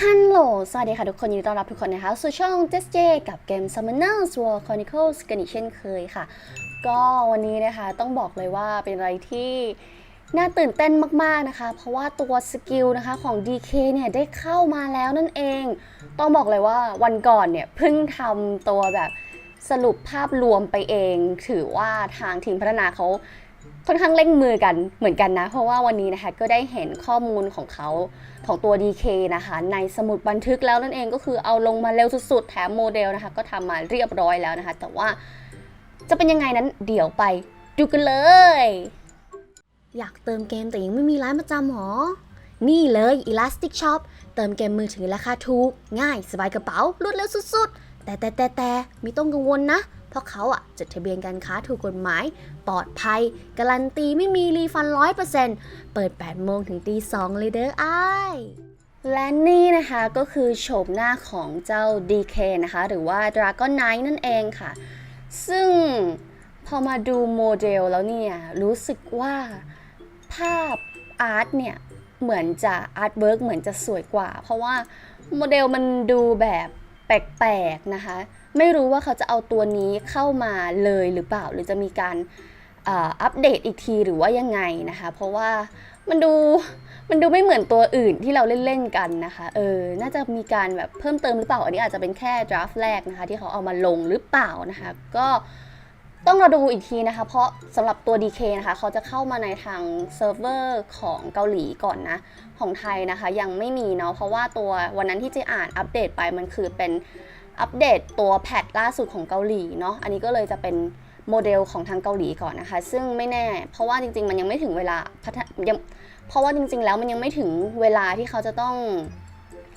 ฮัลโหล สวัสดีค่ะทุกคน ยินดีต้อนรับทุกคนนะคะ สู่ช่อง j s j กับเกม Summoners War Chronicles กันอีกเช่นเคยค่ะ ก็วันนี้นะคะต้องบอกเลยว่าเป็นอะไรที่น่าตื่นเต้นมาก ๆ นะคะ เพราะว่าตัวสกิลนะคะของ DK เนี่ยได้เข้ามาแล้วนั่นเอง ต้องบอกเลยว่าวันก่อนเนี่ยเพิ่งทำตัวแบบสรุปภาพรวมไปเอง ถือว่าทางทีมพัฒนาเขา ค่อนข้างเร่งมือกันเหมือนกันนะ เพราะว่าวันนี้นะคะก็ได้เห็นข้อมูลของเขาของตัว DK นะคะ ในสมุดบันทึกแล้วนั่นเองก็คือเอาลงมาเร็วสุดๆ แถมโมเดลนะคะ ก็ทำมาเรียบร้อยแล้วนะคะ แต่ว่าจะเป็นยังไงนั้นเดี๋ยวไปดูกันเลย อยากเติมเกมแต่ยังไม่มีร้านประจำหรอ นี่เลย Elastic Shop เติมเกมมือถือราคาถูก ง่ายสบายกระเป๋ารวดเร็วสุดๆ แต่แต่แต่แต่ไม่ต้องกังวลนะ เพราะเขาอะจดทะเบียนการค้าถูกกฎหมาย ปลอดภัย การันตีไม่มีรีฟันร้อยเปอร์เซ็นต์เปิด 8 โมงถึงตี2เลยเด้ออ้ายและนี่นะคะก็คือโฉมหน้าของเจ้า DK นะคะ หรือว่า Dragon Knight นั่นเองค่ะ ซึ่งพอมาดูโมเดลแล้วเนี่ย รู้สึกว่าภาพอาร์ตเนี่ย เหมือนจะอาร์ตเวิร์กเหมือนจะสวยกว่า เพราะว่าโมเดลมันดูแบบแปลกๆนะคะ ไม่รู้ว่าเขาจะเอาตัวนี้เข้ามาเลยหรือเปล่า หรือจะมีการอัปเดตอีกทีหรือว่ายังไงนะคะ เพราะว่ามันดูมันดูไม่เหมือนตัวอื่นที่เราเล่นๆกันนะคะ เออ น่าจะมีการแบบเพิ่มเติมหรือเปล่า อันนี้อาจจะเป็นแค่ดราฟต์แรกนะคะ ที่เขาเอามาลงหรือเปล่านะคะ ก็ต้องรอดูอีกทีนะคะ เพราะสำหรับตัว DK นะคะ เขาจะเข้ามาในทางเซิร์ฟเวอร์ของเกาหลีก่อนนะ ของไทยนะคะยังไม่มีเนาะ เพราะว่าตัววันนั้นที่เจะอ่านอัปเดตไปมันคือเป็น อัปเดตตัวแพทล่าสุดของเกาหลีเนาะอันนี้ก็เลยจะเป็นโมเดลของทางเกาหลีก่อนนะคะ ซึ่งไม่แน่ เพราะว่าจริง ๆ มันยังไม่ถึงเวลาพัฒยังเพราะว่าจริง ๆ แล้วมันยังไม่ถึงเวลาที่เขาจะต้อง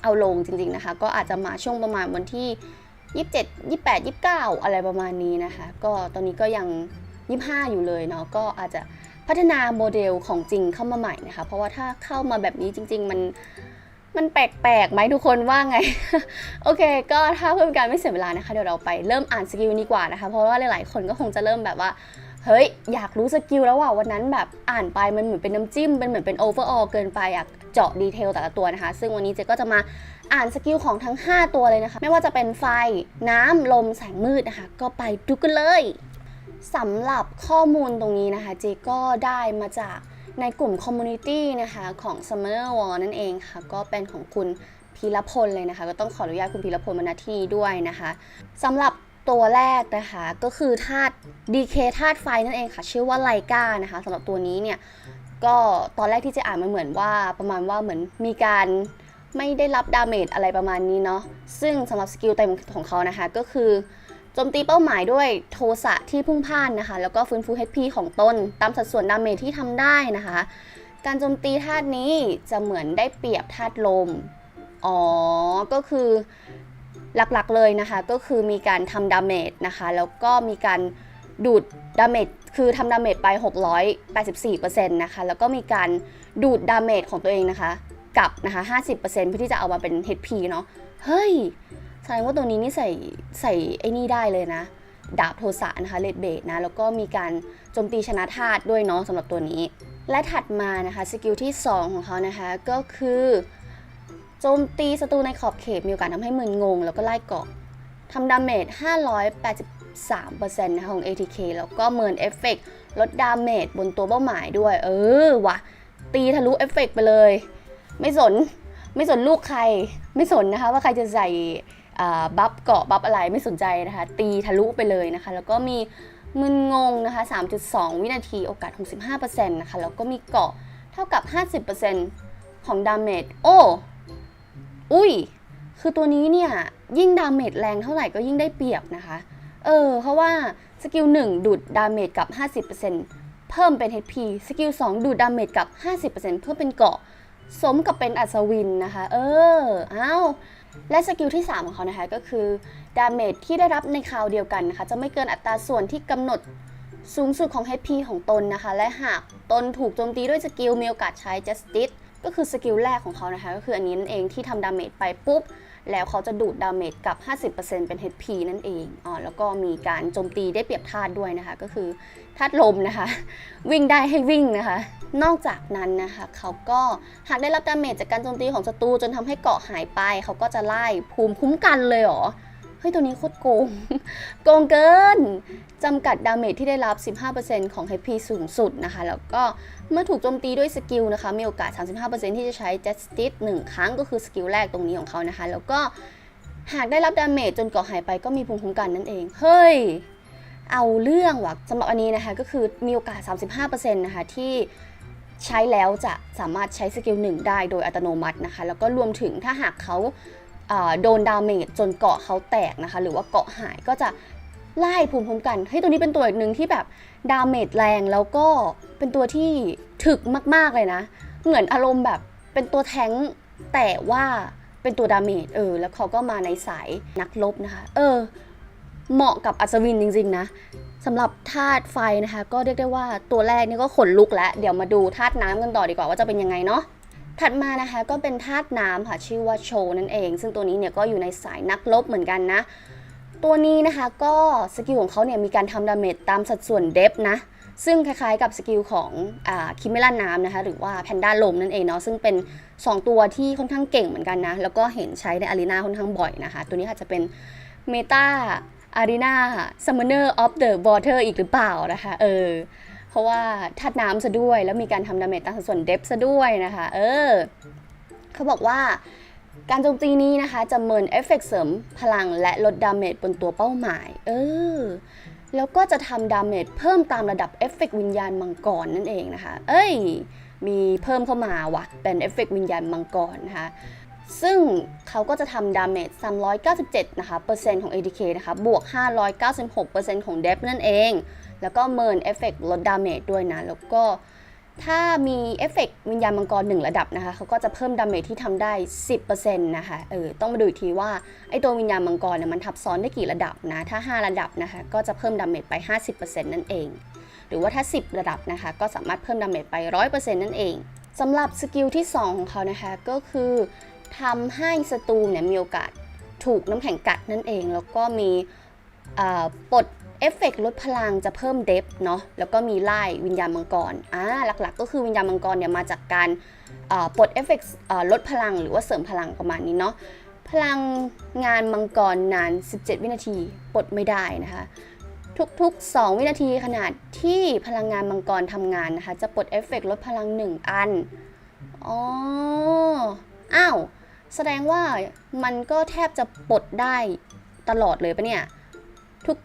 เอาลงจริง ๆ นะคะ ก็อาจจะมาช่วงประมาณวันที่ 27 28 29 อะไรประมาณนี้นะคะ ก็ตอนนี้ก็ยัง 25 อยู่เลยเนาะก็อาจจะพัฒนาโมเดลของจริงเข้ามาใหม่นะคะ เพราะว่าถ้าเข้ามาแบบนี้จริง ๆ มัน มันแปลกๆไหมทุกคนว่าไง โอเค ก็ถ้าเพื่อเป็นการไม่เสียเวลานะคะ เดี๋ยวเราไปเริ่มอ่านสกิลนี้กว่านะคะ เพราะว่าหลายๆคนก็คงจะเริ่มแบบว่าเฮ้ย อยากรู้สกิลแล้วว่าวันนั้นแบบอ่านไปมันเหมือนเป็นน้ำจิ้มเป็นเหมือนเป็นโอเวอร์ออลเกินไปอยากเจาะดีเทลแต่ละตัวนะคะ ซึ่งวันนี้เจ๊ก็จะมาอ่านสกิลของทั้ง 5 ตัวเลยนะคะ ไม่ว่าจะเป็นไฟ น้ำ ลม แสงมืดนะคะ ก็ไปดูกันเลยสำหรับข้อมูลตรงนี้นะคะ เจ๊ก็ได้มาจาก ในกลุ่มคอมมูนิตี้นะคะของ Summer War นั่นเองค่ะ ก็เป็นของคุณพีรพลเลยนะคะ ก็ต้องขออนุญาตคุณพีรพลมาณที่นี้ด้วยนะคะสำหรับตัวแรกนะคะก็คือธาตุ DK ธาตุไฟนั่นเองค่ะ ชื่อว่าไลกานะคะสำหรับตัวนี้เนี่ยก็ตอนแรกที่จะอ่านมันเหมือนว่าประมาณว่าเหมือนมีการไม่ได้รับดาเมจอะไรประมาณนี้เนาะซึ่งสำหรับสกิลเต็มของเขานะคะก็คือ จมตีเป้าหมายด้วยโทสะที่พุ่งพ่านนะคะ แล้วก็ฟื้นฟู HP ของตนตามสัดส่วนดาเมจที่ทำได้นะคะ การโจมตีธาตุนี้จะเหมือนได้เปรียบธาตุลม อ๋อ ก็คือหลักๆเลยนะคะ ก็คือมีการทำดาเมจนะคะ แล้วก็มีการดูดดาเมจคือทำดาเมจไป 684%นะคะ แล้วก็มีการดูดดาเมจของตัวเองนะคะกลับนะคะ 50%เพื่อที่จะเอามาเป็น HP เนาะ เฮ้ย แสดงว่าตัวนี้นี่ใส่ใส่ไอ้นี่ได้เลยนะ ดาบโทสะนะคะเลดเบดนะ แล้วก็มีการโจมตีชนะธาตุด้วยเนาะสำหรับตัวนี้ และถัดมานะคะสกิลที่ 2 ของเขานะคะ ก็คือโจมตีศัตรูในขอบเขตมีโอกาสทำให้มึนงง แล้วก็ไล่เกาะทำดาเมจ 583%นะคะของ ATK แล้วก็เมินเอฟเฟกลดดาเมจบนตัวเป้าหมายด้วย เออวะตีทะลุเอฟเฟกไปเลย ไม่สน ไม่สนลูกใคร ไม่สนนะคะว่าใครจะใส่ บัฟเกาะบัฟอะไรไม่สนใจนะคะ ตีทะลุไปเลยนะคะ แล้วก็มีมึนงงนะคะ 3.2 วินาทีโอกาส 65%นะคะ แล้วก็มีเกาะเท่ากับ 50%ของดาเมจโอ้อุ้ย คือตัวนี้เนี่ย ยิ่งดาเมจแรงเท่าไหร่ก็ยิ่งได้เปรียบนะคะ เออ เพราะว่าสกิล 1 ดูดดาเมจกับ 50%เพิ่มเป็น HP สกิล 2 ดูดดาเมจกับ 50%เพื่อเป็นเกาะ สมกับเป็นอัศวินนะคะ เอออ้าว และสกิลที่ 3 ของเขานะคะก็คือดาเมจที่ได้รับในคราวเดียวกันนะคะจะไม่เกินอัตราส่วนที่กำหนดสูงสุดของ HP ของตนนะคะ และหากตนถูกโจมตีด้วยสกิลมีโอกาสใช้ Justice ก็คือสกิลแรกของเขานะคะ ก็คืออันนี้นั่นเองที่ทำดาเมจไปปุ๊บ แล้วเขาจะดูดดาเมจกับ 50%เป็น HP นั่นเองอ๋อแล้วก็มีการโจมตีได้เปรียบธาตุด้วยนะคะ ก็คือธาตุลมนะคะ วิ่งได้ให้วิ่งนะคะ นอกจากนั้นนะคะเขาก็หากได้รับดาเมจจากการโจมตีของศัตรูจนทำให้เกาะหายไป เขาก็จะไล่ภูมิคุ้มกันเลยหรอ ฮ้ย ตัวนี้โคตรโกง โกงเกินจำกัดดาเมจที่ได้รับ 15%ของ HP สูงสุดนะคะ แล้วก็เมื่อถูกโจมตีด้วยสกิลนะคะ มีโอกาส 35%ที่จะใช้ Justice 1ครั้งก็คือสกิลแรกตรงนี้ของเขานะคะ แล้วก็หากได้รับดาเมจจนเกาะหายไปก็มีภูมิคุ้มกันนั่นเอง เฮ้ย เอาเรื่องว่ะสำหรับอันนี้นะคะ ก็คือมีโอกาส 35%นะคะที่ใช้แล้วจะสามารถใช้สกิลหนึ่งได้โดยอัตโนมัตินะคะ แล้วก็รวมถึงถ้าหากเขา โดนดาเมจจนเกาะเขาแตกนะคะ หรือว่าเกาะหายก็จะไล่ภูมิคุ้มกันให้ตัวนี้เป็นตัวอีกหนึ่งที่แบบดาเมจแรงแล้วก็เป็นตัวที่ถึกมากๆเลยนะ เหมือนอารมณ์แบบเป็นตัวแท้งแต่ว่าเป็นตัวดาเมจเออ แล้วเขาก็มาในสายนักลบนะคะ เออ เหมาะกับอัศวินจริง ๆ นะสำหรับธาตุไฟนะคะ ก็เรียกได้ว่าตัวแรกนี่ก็ขนลุกแล้ว เดี๋ยวมาดูธาตุน้ำกันต่อดีกว่าว่าจะเป็นยังไงเนาะ ถัดมานะคะก็เป็นธาตุน้ำค่ะชื่อว่าโชนั่นเอง ซึ่งตัวนี้เนี่ยก็อยู่ในสายนักลบเหมือนกันนะ ตัวนี้นะคะก็สกิลของเขาเนี่ยมีการทำดาเมจตามสัดส่วนเดฟนะ ซึ่งคล้ายๆกับสกิลของอคิมเมล่าน้ำนะคะหรือว่าแพนด้าลมนั่นเองเนาะซึ่งเป็น 2 ตัวที่ค่อนข้างเก่งเหมือนกันนะ แล้วก็เห็นใช้ในอารีนาค่อนข้างบ่อยนะคะ ตัวนี้อาจจะเป็นเมตาอารีนาซัมเมอร์ออฟเดอะวอเตอร์อีกหรือเปล่านะคะเออ เพราะว่าธาตุน้ำซะด้วย แล้วมีการทำดาเมจตามสัดส่วนเดฟซะด้วยนะคะ เออ เขาบอกว่าการโจมตีนี้นะคะ จะเมินเอฟเฟกต์เสริมพลังและลดดาเมจบนตัวเป้าหมาย เออ แล้วก็จะทำดาเมจเพิ่มตามระดับเอฟเฟกต์วิญญาณมังกรนั่นเองนะคะ เอ้ย มีเพิ่มเข้ามาว่ะ เป็นเอฟเฟกต์วิญญาณมังกรนะคะซึ่งเขาก็จะทำดาเมจ397 นะคะเปอร์เซ็นต์ของ ADK นะคะ บวก 596 เปอร์เซ็นต์ของเดฟนั่นเอง แล้วก็เมินเอฟเฟกต์ลดดาเมจด้วยนะ แล้วก็ถ้ามีเอฟเฟกต์วิญญาณมังกร1ระดับนะคะเขาก็จะเพิ่มดาเมจที่ทำได้ 10%นะคะเออต้องมาดูอีกทีว่าไอตัววิญญาณมังกรเนี่ยมันทับซ้อนได้กี่ระดับนะ ถ้า 5 ระดับนะคะก็จะเพิ่มดาเมจไป 50%นั่นเอง หรือว่าถ้า 10 ระดับนะคะก็สามารถเพิ่มดาเมจไป 100%นั่นเองสำหรับสกิลที่ 2 ของเขานะคะก็คือทำให้ศัตรูเนี่ยมีโอกาสถูกน้ำแข็งกัดนั่นเอง แล้วก็มีปลด เอฟเฟกต์ลดพลังจะเพิ่มเดฟเนาะแล้วก็มีไล่วิญญาณมังกรอ่าหลักๆ ก็คือวิญญาณมังกรเนี่ยมาจากการปลดเอฟเฟกต์ลดพลังหรือว่าเสริมพลังประมาณนี้เนาะพลังงานมังกรนาน 17 วินาทีปลดไม่ได้นะคะ ทุกๆ 2 วินาทีขนาดที่พลังงานมังกรทำงานนะคะ จะปลดเอฟเฟกต์ลดพลัง 1 อันอ๋ออ้าว แสดงว่ามันก็แทบจะปลดได้ตลอดเลยปะเนี่ย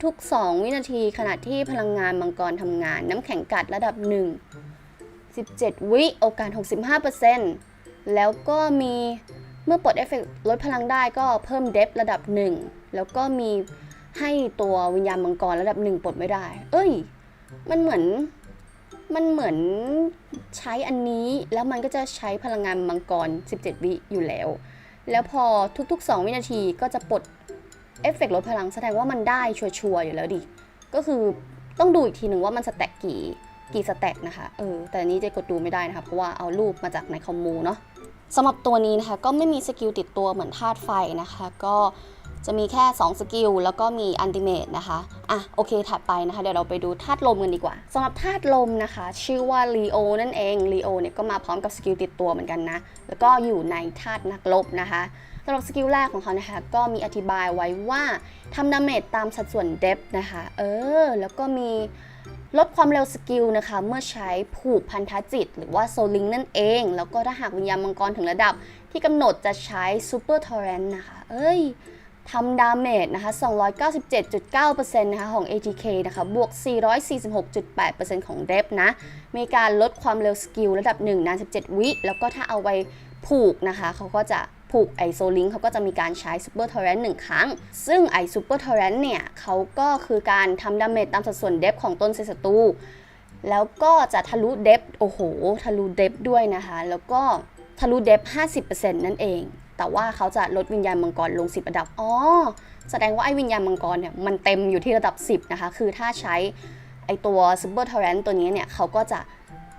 ทุกๆ 2 วินาทีขณะที่พลังงานมังกรทำงาน น้ำแข็งกัดระดับ 1 17 วิโอกาส 65%แล้วก็มีเมื่อปลดเอฟเฟกลดพลังได้ก็เพิ่มเดฟระดับ 1 แล้วก็มีให้ตัววิญญาณมังกรระดับ 1 ปลดไม่ได้ เอ้ย มันเหมือนมันเหมือนใช้อันนี้แล้วมันก็จะใช้พลังงานมังกร 17 วิอยู่แล้ว แล้วพอทุกๆ 2 วินาทีก็จะปลด เอฟเฟกต์ลดพลังแสดงว่ามันได้ชัวร์ๆอยู่แล้วดิ ก็คือต้องดูอีกทีหนึ่งว่ามันสแต็กกี่กี่สแต็กนะคะ เออ แต่นี้เจะกดดูไม่ได้นะคะ เพราะว่าเอารูปมาจากในคอมมูเนาะสำหรับตัวนี้นะคะ ก็ไม่มีสกิลติดตัวเหมือนธาตุไฟนะคะ ก็จะมีแค่ 2 สกิล แล้วก็มีอันติเมตนะคะ อะ โอเค ถัดไปนะคะ เดี๋ยวเราไปดูธาตุลมกันดีกว่าสำหรับธาตุลมนะคะ ชื่อว่าลีโอนั่นเองลีโอเนี่ยก็มาพร้อมกับสกิลติดตัวเหมือนกันนะ แล้วก็อยู่ในธาตุนักลบนะคะำหรับสกิลแรกของเขานะคะ ก็มีอธิบายไว้ว่าทำดาเมจตามสัดส่วนเดฟนะคะ เออ แล้วก็มีลดความเร็วสกิลนะคะ เมื่อใช้ผูกพันธจิต หรือว่าโซลิงนั่นเอง แล้วก็ถ้าหากวิญญาณมังกรถึงระดับ ที่กำหนดจะใช้ซูเปอร์ทอร์เรนต์นะคะ เอ้ยทำดาเมจนะคะ 297.9%นะคะของ ATK นะคะ บวก 446.8%ของเดฟนะ มีการลดความเร็วสกิลระดับ 1 นาน 17 วิ แล้วก็ถ้าเอาไปผูกนะคะ เขาก็จะ ผูกไอโซลิงเขาก็จะมีการใช้ซูเปอร์ทอร์เรนต์หนึ่งครั้ง ซึ่งไอซูเปอร์ทอร์เรนต์เนี่ยเขาก็คือการทำดาเมจตามสัดส่วนเดฟของต้นเซศัตรูแล้วก็จะทะลุเดฟโอ้โห ทะลุเดฟด้วยนะคะ แล้วก็ทะลุเดฟ50%นั่นเอง แต่ว่าเขาจะลดวิญญาณมังกรลง 10 ระดับ อ๋อ แสดงว่าไอ้วิญญาณมังกรเนี่ยมันเต็มอยู่ที่ระดับ 10 นะคะ คือถ้าใช้ไอตัวซูเปอร์ทอร์เรนต์ตัวนี้เนี่ยเขาก็จะ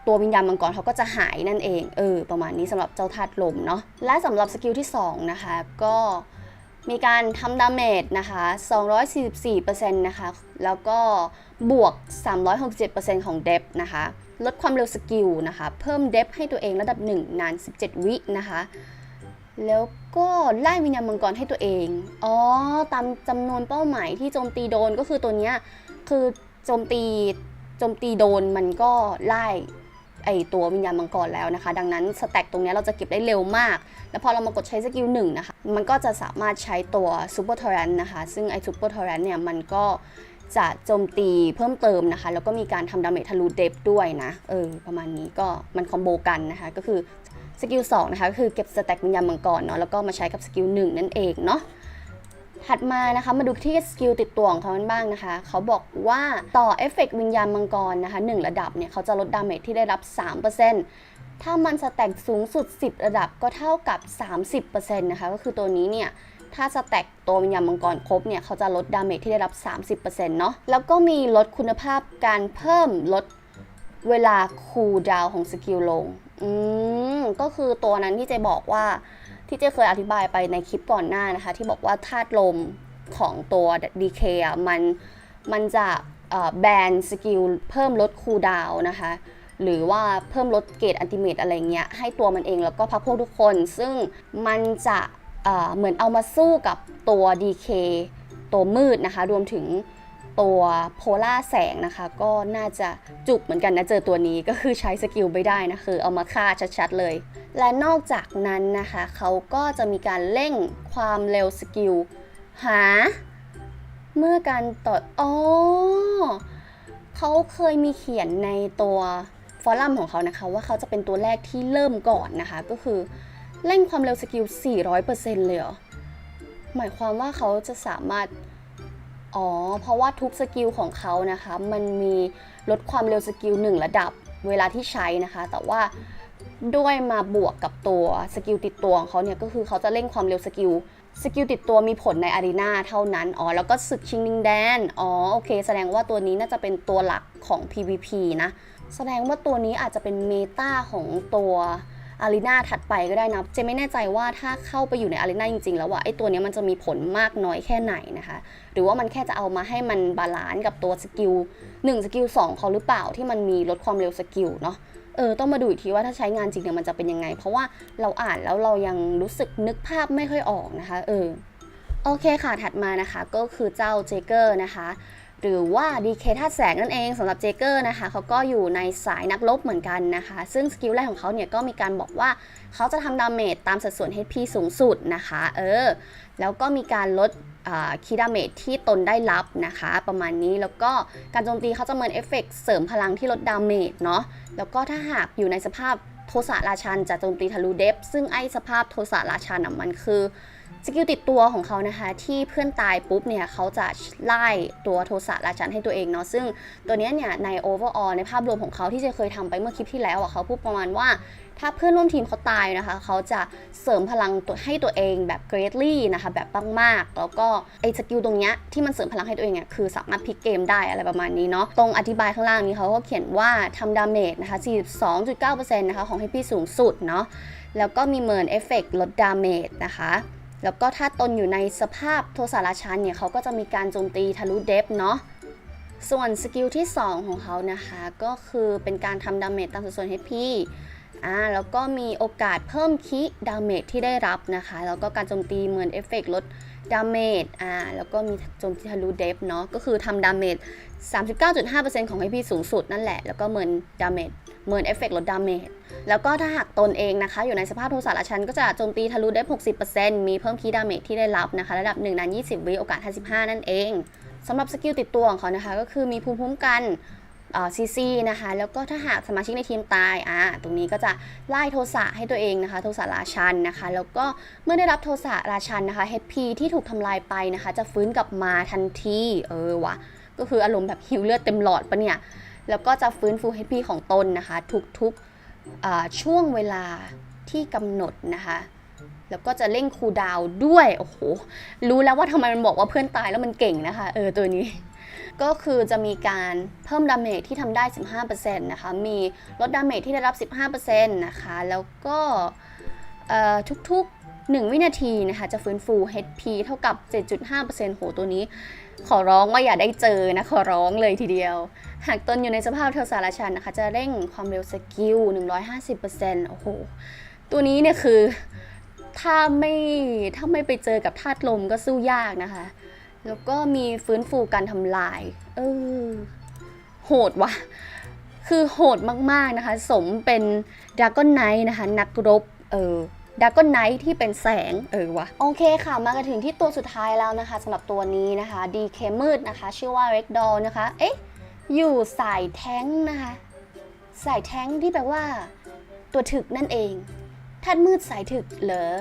ตัววิญญาณมังกรเขาก็จะหายนั่นเองเออประมาณนี้สำหรับเจ้าธาตุลมเนาะและสำหรับสกิลที่ 2 นะคะ ก็มีการทำดาเมจนะคะ 244%นะคะ แล้วก็บวก 367%ของเดฟนะคะ ลดความเร็วสกิลนะคะ เพิ่มเดฟให้ตัวเองระดับ 1 นาน 17 วินะคะ แล้วก็ไล่วิญญาณมังกรให้ตัวเอง อ๋อ ตามจำนวนเป้าหมายที่โจมตีโดนก็คือตัวเนี้ย คือโจมตี โจมตีโดนมันก็ไล่ ไอตัววิญญาณมังกรแล้วนะคะ ดังนั้นสแต็กตรงนี้เราจะเก็บได้เร็วมาก แล้วพอเรามากดใช้สกิลหนึ่งนะคะ มันก็จะสามารถใช้ตัวซูเปอร์ทอร์เรนนะคะ ซึ่งไอซูเปอร์ทอร์เรนเนี่ยมันก็จะโจมตีเพิ่มเติมนะคะ แล้วก็มีการทำดาเมจทะลุเดฟด้วยนะ เออ ประมาณนี้ก็มันคอมโบกันนะคะ ก็คือสกิล2นะคะก็คือเก็บสแต็กวิญญาณมังกรเนาะแล้วก็มาใช้กับสกิล1นั่นเองเนาะ ถัดมานะคะมาดูที่สกิลติดตัวของเขากันบ้างนะคะ เขาบอกว่าต่อเอฟเฟกต์วิญญาณมังกรนะคะ1ระดับเนี่ยเขาจะลดดาเมจที่ได้รับ 3%ถ้ามันสแต็กสูงสุด 10 ระดับก็เท่ากับ 30%นะคะก็คือตัวนี้เนี่ยถ้าสแต็กตัววิญญาณมังกรครบเนี่ยเขาจะลดดาเมจที่ได้รับ 30%เนาะแล้วก็มีลดคุณภาพการเพิ่มลดเวลาคูลดาวของสกิลลง อืมก็คือตัวนั้นที่เจบอกว่า ที่เจเคยอธิบายไปในคลิปก่อนหน้านะคะ ที่บอกว่าธาตุลมของตัว DK อะมันมันจะแบนสกิลเพิ่มลดคูลดาวนะคะ หรือว่าเพิ่มลดเกรดอันติเมตอะไรเงี้ยให้ตัวมันเองแล้วก็พักพวกทุกคน ซึ่งมันจะเอ่อเหมือนเอามาสู้กับตัว DK ตัวมืดนะคะ รวมถึงตัวโพล่าแสงนะคะ ก็น่าจะจุกเหมือนกันนะเจอตัวนี้ก็คือใช้สกิลไม่ได้นะคือเอามาฆ่าชัดๆเลย และนอกจากนั้นนะคะเขาก็จะมีการเร่งความเร็วสกิลหา เมื่อการต่ออ๋อเขาเคยมีเขียนในตัวฟอรัมของเขานะคะ ว่าเขาจะเป็นตัวแรกที่เริ่มก่อนนะคะ ก็คือเร่งความเร็วสกิล 400%เลยเหรอ หมายความว่าเขาจะสามารถ อ๋อ เพราะว่าทุกสกิลของเขานะคะ มันมีลดความเร็วสกิลหนึ่งระดับเวลาที่ใช้นะคะ แต่ว่า ด้วยมาบวกกับตัวสกิลติดตัวของเขาเนี่ยก็คือเขาจะเร่งความเร็วสกิลสกิลติดตัวมีผลในอารีนาเท่านั้น อ๋อ แล้วก็ศึกชิงดิงแดน อ๋อ โอเค แสดงว่าตัวนี้น่าจะเป็นตัวหลักของ PVP นะ แสดงว่าตัวนี้อาจจะเป็นเมตาของตัวอารีนาถัดไปก็ได้นะ เจไม่แน่ใจว่าถ้าเข้าไปอยู่ในอารีนาจริง ๆ แล้วว่าไอ้ตัวนี้มันจะมีผลมากน้อยแค่ไหนนะคะ หรือว่ามันแค่จะเอามาให้มันบาลานซ์กับตัวสกิล1สกิล2เขาหรือเปล่าที่มันมีลดความเร็วสกิลเนาะ เออต้องมาดูอีกทีว่าถ้าใช้งานจริงเนี่ยมันจะเป็นยังไง เพราะว่าเราอ่านแล้วเรายังรู้สึกนึกภาพไม่ค่อยออกนะคะเออโอเคค่ะถัดมานะคะก็คือเจ้าเจเกอร์นะคะ หรือว่า DK ธาตุแสงนั่นเองสำหรับเจเกอร์นะคะเขาก็อยู่ในสายนักรบเหมือนกันนะคะ ซึ่งสกิลแรกของเขาเนี่ยก็มีการบอกว่าเขาจะทำดาเมจตามสัดส่วน HP สูงสุดนะคะเออแล้วก็มีการลดคีดาเมจที่ตนได้รับนะคะ ประมาณนี้แล้วก็การโจมตีเขาจะเมือนเอฟเฟกเสริมพลังที่ลดดาเมจเนาะแล้วก็ถ้าหากอยู่ในสภาพโทสะราชันจะโจมตีทะลุเดฟซึ่งไอสภาพโทสะราชันอะมันคือ สกิลติดตัวของเขานะคะ ที่เพื่อนตายปุ๊บเนี่ยเขาจะไล่ตัวโทสะราชันให้ตัวเองเนาะซึ่งตัวนี้เนี่ยใน overall ในภาพรวมของเขาที่จะเคยทำไปเมื่อคลิปที่แล้วอะเขาพูดประมาณว่า ถ้าเพื่อนร่วมทีมเขาตายนะคะ เขาจะเสริมพลังตัวให้ตัวเองแบบ greatly นะคะแบบมากๆ แล้วก็ไอ้สกิลตรงเนี้ยที่มันเสริมพลังให้ตัวเองเนี่ยคือสามารถพลิกเกมได้อะไรประมาณนี้เนาะตรงอธิบายข้างล่างนี้เขาก็เขียนว่าทำดาเมจนะคะ42.9%นะคะของให้พี่สูงสุดเนาะแล้วก็มีเมินเอฟเฟกลดดาเมจนะคะ แล้วก็ถ้าตนอยู่ในสภาพโทสาราชันเนี่ยเขาก็จะมีการโจมตีทะลุเดฟเนาะส่วนสกิลที่ 2 ของเขานะคะก็คือเป็นการทำดาเมจตามสัดส่วน HP อ่าแล้วก็มีโอกาสเพิ่มคิดาเมจที่ได้รับนะคะ แล้วก็การโจมตีเหมือนเอฟเฟกลดดาเมจอ่าแล้วก็มีโจมตีทะลุเดฟเนาะก็คือทำดาเมจ39.5%ของ HP สูงสุดนั่นแหละ แล้วก็เหมือนดาเมจเหมือนเอฟเฟกลดดาเมจ แล้วก็ถ้าหากตนเองนะคะ อยู่ในสภาพโทสะราชันก็จะโจมตีทะลุได้ 60%มีเพิ่มคีย์ดาเมจที่ได้รับนะคะระดับ1นาน20 วิโอกาส 55 นั่นเองสำหรับสกิลติดตัวของเขานะคะ ก็คือมีภูมิคุ้มกันซีซีนะคะ แล้วก็ถ้าหากสมาชิกในทีมตายอ่าตรงนี้ก็จะไล่โทสะให้ตัวเองนะคะ โทสะราชันนะคะ แล้วก็เมื่อได้รับโทสะราชันนะคะ HP ที่ถูกทำลายไปนะคะ จะฟื้นกลับมาทันทีเออวะก็คืออารมณ์แบบฮิวเลือดเต็มหลอดปะเนี่ย แล้วก็จะฟื้นฟู HP ของตนนะคะทุกๆ ช่วงเวลาที่กำหนดนะคะแล้วก็จะเร่งคูดาวด้วย โอ้โห รู้แล้วว่าทำไมมันบอกว่าเพื่อนตายแล้วมันเก่งนะคะ เออ ตัวนี้ ก็คือจะมีการเพิ่มดาเมจที่ทำได้ 15%นะคะ มีลดดาเมจที่ได้รับ 15%นะคะ แล้วก็ทุกๆ 1 วินาทีนะคะ จะฟื้นฟู HP เท่ากับ 7.5%โห ตัวนี้ ขอร้องว่าอย่าได้เจอนะขอร้องเลยทีเดียว หากตนอยู่ในสภาพเทอร์สารชันนะคะ จะเร่งความเร็วสกิล 150%โอ้โห ตัวนี้เนี่ยคือถ้าไม่ถ้าไม่ไปเจอกับธาตุลมก็สู้ยากนะคะ แล้วก็มีฟื้นฟูการทำลาย เออ โหดวะคือโหดมากๆนะคะ สมเป็นด r ก g นไนท์นะคะ นักรบ เออ ด r ก g นไนท์ที่เป็นแสงเออวะโอเคค่ะ มากันถึงที่ตัวสุดท้ายแล้วนะคะสำหรับตัวนี้นะคะ DK มืดนะคะ ชื่อว่า r e d d o l นะคะ เอ๊ะ อยู่สายแท้งนะคะ สายแท้งที่แปลว่า ตัวถึกนั่นเองธาตุมืดสายถึกเหรอ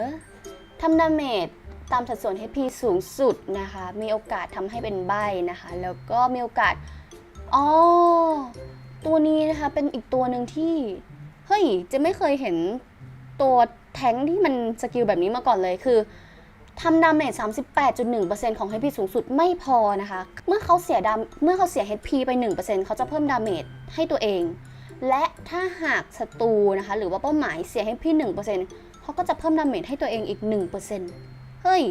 ทำดาเมจตามสัดส่วน HP สูงสุดนะคะ มีโอกาสทำให้เป็นใบนะคะ แล้วก็มีโอกาสอ๋อตัวนี้นะคะเป็นอีกตัวหนึ่งที่ เฮ้ย จะไม่เคยเห็นตัว แท้งที่มันสกิลแบบนี้มาก่อนเลยคือทำดาเมจ38.1%ของ HP สูงสุดไม่พอนะคะ เมื่อเขาเสียดามเมื่อเขาเสีย HP ไป 1%เขาจะเพิ่มดาเมจให้ตัวเอง และถ้าหากศัตรูนะคะ หรือว่าเป้าหมายเสีย HP 1%เขาก็จะเพิ่มดาเมจให้ตัวเองอีก 1%เฮ้ย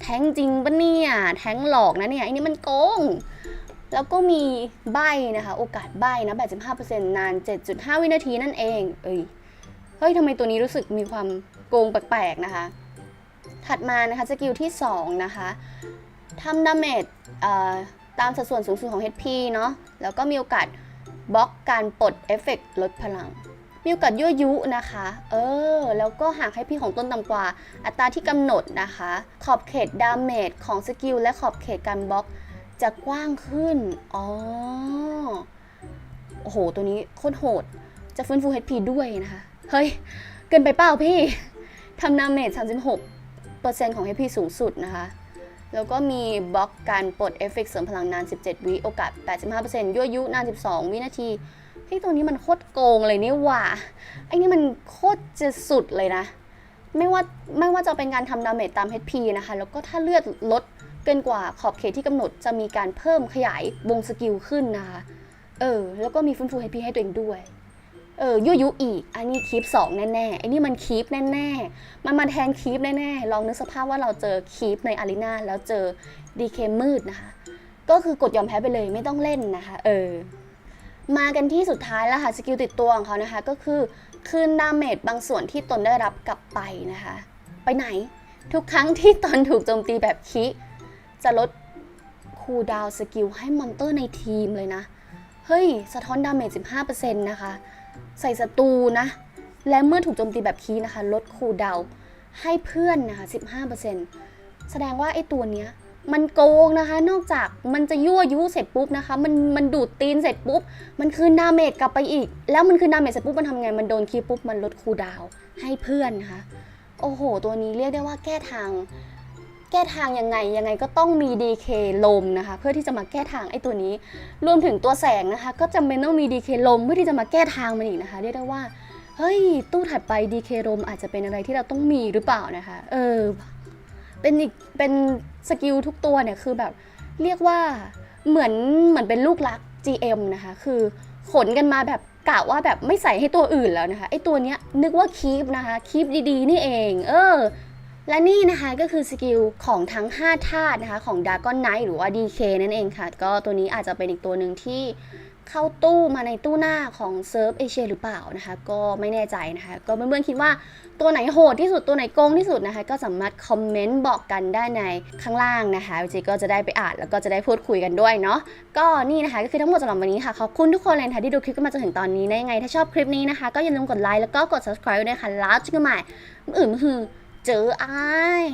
แทงจริงปะเนี่ย แทงหลอกนะเนี่ยไอ้นี่มันโกง แล้วก็มีใบนะคะ โอกาสใบนะ 85%นาน 7.5 วินาทีนั่นเอง เอ้ย เฮ้ยทำไมตัวนี้รู้สึกมีความโกงแปลกๆนะคะ ถัดมานะคะสกิลที่ 2 นะคะทำดาเมจเอ่อตามสัดส่วนสูงสุดของ HP เนาะแล้วก็มีโอกาสบล็อกการปลดเอฟเฟกต์ลดพลัง มีโอกาสยั่วยุนะคะ เออ แล้วก็หากให้พี่ของต้นต่ำกว่า อัตราที่กำหนดนะคะ ขอบเขตดาเมจของสกิลและขอบเขตการบล็อกจะกว้างขึ้น อ๋อ โอ้โห ตัวนี้โคตรโหด จะฟื้นฟู HP ด้วยนะคะ เฮ้ย เกินไปเปล่าพี่ทำดาเมจ36%ของ HP สูงสุดนะคะ แล้วก็มีบล็อกการปลดเอฟเฟกต์เสริมพลังนาน 17 วิโอกาส 85%ยั่วยุนาน 12 วินาทีเฮ้ยตัวนี้มันโคตรโกงเลยนี่หว่าไอ้นี่มันโคตรจะสุดเลยนะ ไม่ว่าไม่ว่าจะเป็นการทำดาเมจตาม HP นะคะ แล้วก็ถ้าเลือดลดเกินกว่าขอบเขตที่กำหนดจะมีการเพิ่มขยายวงสกิลขึ้นนะคะ เออ แล้วก็มีฟื้นฟู HP ให้ตัวเองด้วย เออยั่วยุอีก อันนี้คีปสองแน่ๆไอ้นี่มันคีปแน่ๆ มันมาแทนคีปแน่ๆ ลองนึกสภาพว่าเราเจอคีปในอารีนาแล้วเจอดีเคมืดนะคะ ก็คือกดยอมแพ้ไปเลยไม่ต้องเล่นนะคะ เออ มากันที่สุดท้ายแล้วค่ะ สกิลติดตัวของเขานะคะ ก็คือคืนดาเมจบางส่วนที่ตนได้รับกลับไปนะคะ ไปไหน ทุกครั้งที่ตนถูกโจมตีแบบคิจะลดคูลดาวสกิลให้มอนเตอร์ในทีมเลยนะ เฮ้ย สะท้อนดาเมจ15%นะคะ ใส่ศัตรูนะ และเมื่อถูกโจมตีแบบคีย์นะคะ ลดคูดาวให้เพื่อนนะคะ 15%แสดงว่าไอ้ตัวเนี้ยมันโกงนะคะ นอกจากมันจะยั่วยุเสร็จปุ๊บนะคะ มันมันดูดตีนเสร็จปุ๊บ มันคืนดาเมจกลับไปอีก แล้วมันคืนดาเมจเสร็จปุ๊บมันทำไง มันโดนคีย์ปุ๊บ มันลดคูดาวให้เพื่อนนะคะ โอ้โห ตัวนี้เรียกได้ว่าแก้ทาง แก้ทางยังไงยังไงก็ต้องมี DK ลมนะคะ เพื่อที่จะมาแก้ทางไอ้ตัวนี้ รวมถึงตัวแสงนะคะ ก็จำเป็นต้องมี DK ลมเพื่อที่จะมาแก้ทางมันอีกนะคะเรียกได้ว่าเฮ้ย ตู้ถัดไป DK ลมอาจจะเป็นอะไรที่เราต้องมีหรือเปล่านะคะ เออเป็นอีกเป็นสกิลทุกตัวเนี่ยคือแบบเรียกว่าเหมือนเหมือนเป็นลูกรัก GM นะคะ คือขนกันมาแบบกะว่าแบบไม่ใส่ให้ตัวอื่นแล้วนะคะไอตัวเนี้ยนึกว่าคีปนะคะคีปดีๆ นี่เอง เออ และนี่นะคะก็คือสกิลของทั้ง 5 ธาตุนะคะของ d a r k o n Knight หรือว่า DK นั่นเองค่ะ ก็ตัวนี้อาจจะเป็นอีกตัวหนึ่งที่เข้าตู้มาในตู้หน้าของเซิร์ฟเอเชียหรือเปล่านะคะ ก็ไม่แน่ใจนะคะ ก็เพื่อนๆคิดว่าตัวไหนโหดที่สุดตัวไหนโกงที่สุดนะคะ ก็สามารถคอมเมนต์บอกกันได้ในข้างล่างนะคะวิจิก็จะได้ไปอ่านแล้วก็จะได้พูดคุยกันด้วยเนาะก็นี่นะคะก็คือทั้งหมดสำหรับวันนี้ค่ะ ขอบคุณทุกคนเลยนะคะที่ดูคลิปกันมาจนถึงตอนนี้ได้ยังไง ถ้าชอบคลิปนี้นะคะ ก็อย่าลืมกดไลค์แล้วก็กด subscribe ด้วยค่ะแล้วเจอกันใหม่อื่นคือ เจอไอ้าย